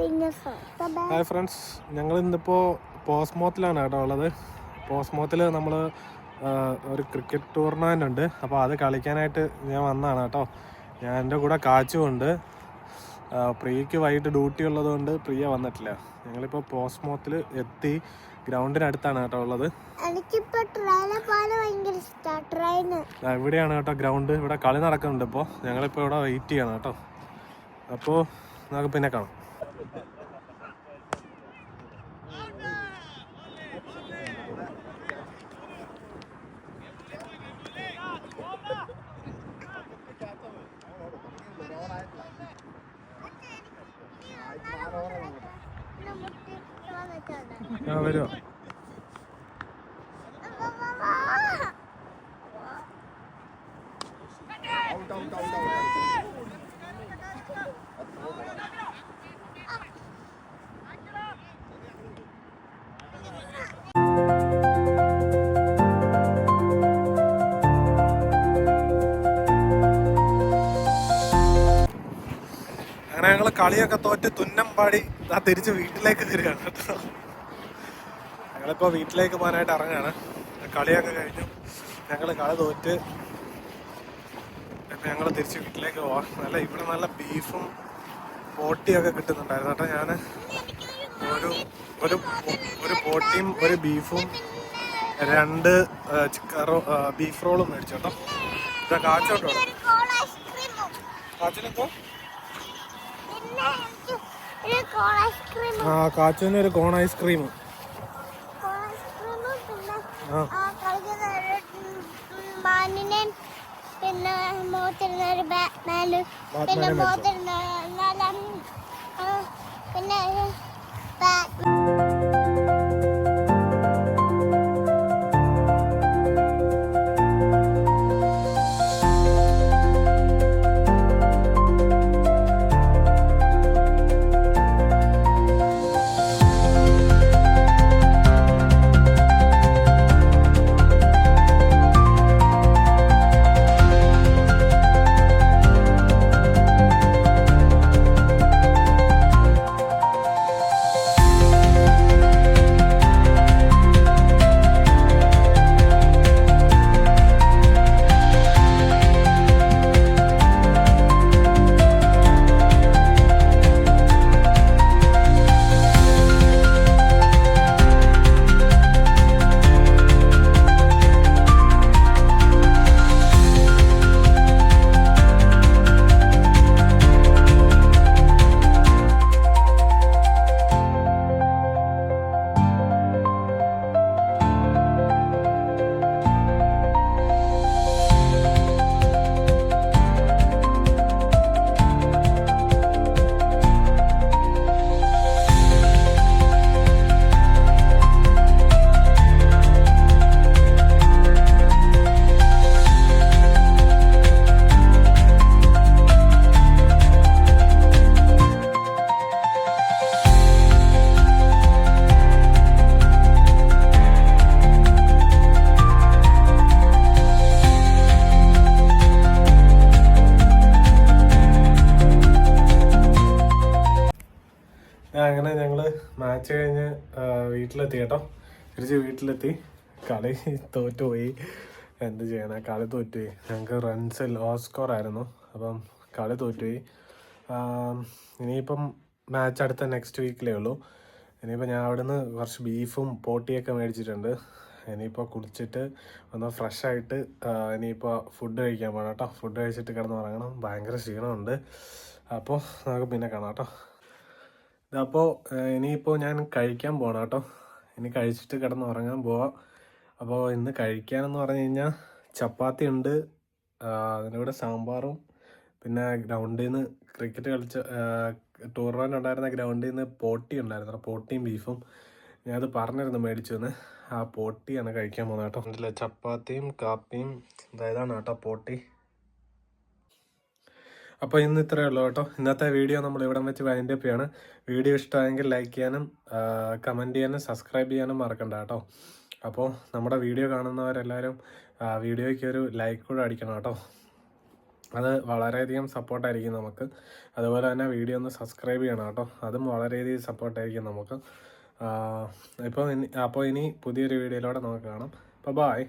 Hi friends. ഞങ്ങൾ ഇന്നിപ്പോൾ പോസ്മോത്തിലാണ് കേട്ടോ ഉള്ളത്. പോസ്മോത്തിൽ നമ്മൾ ഒരു ക്രിക്കറ്റ് ടൂർണമെന്റ് ഉണ്ട്. അപ്പോൾ അത് കളിക്കാനായിട്ട് ഞാൻ വന്നതാണ് കേട്ടോ. ഞാൻ എന്റെ കൂടെ കാച്ചുമുണ്ട് പ്രിയക്ക് പ്രിയയ്ക്ക് വൈകിട്ട് ഡ്യൂട്ടി ഉള്ളതുകൊണ്ട് പ്രിയ വന്നിട്ടില്ല. ഞങ്ങളിപ്പോൾ പോസ്മോത്തിൽ എത്തി ഗ്രൗണ്ടിനടുത്താണ് കേട്ടോ ഉള്ളത്. ഇവിടെയാണ് കേട്ടോ ഗ്രൗണ്ട്. ഇവിടെ കളി നടക്കുന്നുണ്ട് ഇപ്പോൾ ഞങ്ങളിപ്പോൾ ഇവിടെ വെയിറ്റ് ചെയ്യണം കേട്ടോ. അപ്പോൾ നമുക്ക് പിന്നെ കാണാം. ആ വരുമോ അങ്ങനെ ഞങ്ങൾ കളിയൊക്കെ തോറ്റ് തുന്നം പാടി ആ തിരിച്ച് വീട്ടിലേക്ക് വരികയാണ് കേട്ടോ. ഞങ്ങളിപ്പോൾ വീട്ടിലേക്ക് പോകാനായിട്ട് ഇറങ്ങുകയാണ്. കളിയൊക്കെ കഴിഞ്ഞു. ഞങ്ങൾ കളി തോറ്റ്. ഇപ്പം ഞങ്ങൾ തിരിച്ച് വീട്ടിലേക്ക് പോവാം. നല്ല ഇവിടെ നല്ല ബീഫും പോട്ടിയൊക്കെ കിട്ടുന്നുണ്ടായിരുന്നു കേട്ടോ ഞാൻ ഒരു ഒരു ഒരു പോട്ടിയും ഒരു ബീഫും രണ്ട് ചിക്കൻ റോ ബീഫ് റോളും മേടിച്ചു കേട്ടോ. ഇതാ കാച്ചോട്ടോ കാച്ചിനെന്തോ ആ കാച്ചുവിന് ഒരു കോൺ ഐസ്ക്രീം പിന്നെ ആ. ഒരു മാനിനെ പിന്നെ ബാറ്റ്മാന് പിന്നെ ബാറ്റ്മാനെ മാച്ച് കഴിഞ്ഞ് വീട്ടിലെത്തി കേട്ടോ. തിരിച്ച് വീട്ടിലെത്തി. കളി തോറ്റുപോയി എന്ത് ചെയ്യണം? കളി തോറ്റുപോയി ഞങ്ങൾക്ക് റൺസ് ലോ സ്കോർ ആയിരുന്നു. അപ്പം കളി തോറ്റുപോയി ഇനിയിപ്പം മാച്ച് അടുത്ത നെക്സ്റ്റ് വീക്കിലേ ഉള്ളൂ. ഇനിയിപ്പോൾ ഞാൻ അവിടുന്ന് കുറച്ച് ബീഫും പോട്ടിയൊക്കെ മേടിച്ചിട്ടുണ്ട്. ഇനിയിപ്പോൾ കുടിച്ചിട്ട് ഒന്ന് ഫ്രഷായിട്ട് ഇനിയിപ്പോൾ ഫുഡ് കഴിക്കാൻ പോകണം കേട്ടോ. ഫുഡ് കഴിച്ചിട്ട് കിടന്ന് ഉറങ്ങണം. ഭയങ്കര ക്ഷീണമുണ്ട്. അപ്പോൾ നമുക്ക് പിന്നെ കാണാം കേട്ടോ. അപ്പോൾ ഇനിയിപ്പോൾ ഞാൻ കഴിക്കാൻ പോകണം കേട്ടോ. ഇനി കഴിച്ചിട്ട് കിടന്ന് ഉറങ്ങാൻ പോവാം. അപ്പോൾ ഇന്ന് കഴിക്കാനെന്ന് പറഞ്ഞു കഴിഞ്ഞാൽ ചപ്പാത്തി ഉണ്ട് അതിന്റെ കൂടെ സാമ്പാറും പിന്നെ ഗ്രൗണ്ടിൽ നിന്ന് ക്രിക്കറ്റ് കളിച്ച ടൂർണമെന്റ് ഉണ്ടായിരുന്ന ഗ്രൗണ്ടിൽ നിന്ന് പോട്ടി ഉണ്ടായിരുന്നു. പോട്ടിയും ബീഫും ഞാനത് പറഞ്ഞിരുന്നു മേടിച്ചു എന്ന് ആ പോട്ടിയാണ് കഴിക്കാൻ പോകുന്നത് കേട്ടോ. ചപ്പാത്തിയും കാപ്പിയും ഇതാണ് കേട്ടോ പോട്ടി. അപ്പോൾ ഇന്ന് ഇത്രയേ ഉള്ളൂ കേട്ടോ. ഇന്നത്തെ വീഡിയോ നമ്മൾ ഇവിടം വെച്ച് വൈൻഡ് അപ്പ് ചെയ്യാണ്. വീഡിയോ ഇഷ്ടമായെങ്കിൽ ലൈക്ക് ചെയ്യാനും കമന്റ് ചെയ്യാനും സബ്സ്ക്രൈബ് ചെയ്യാനും മറക്കണ്ട കേട്ടോ. അപ്പോൾ നമ്മുടെ വീഡിയോ കാണുന്നവരെല്ലാവരും വീഡിയോയ്ക്ക് ഒരു ലൈക്ക് കൂടെ അടിക്കണം കേട്ടോ. അത് വളരെയധികം സപ്പോർട്ടായിരിക്കും നമുക്ക്. അതുപോലെ തന്നെ വീഡിയോ ഒന്ന് സബ്സ്ക്രൈബ് ചെയ്യണം കേട്ടോ. അതും വളരെയധികം സപ്പോർട്ടായിരിക്കും നമുക്ക്. ഇപ്പോൾ ഇനി അപ്പോൾ ഇനി പുതിയൊരു വീഡിയോയിലൂടെ നമുക്ക് കാണാം. അപ്പോൾ ബായ്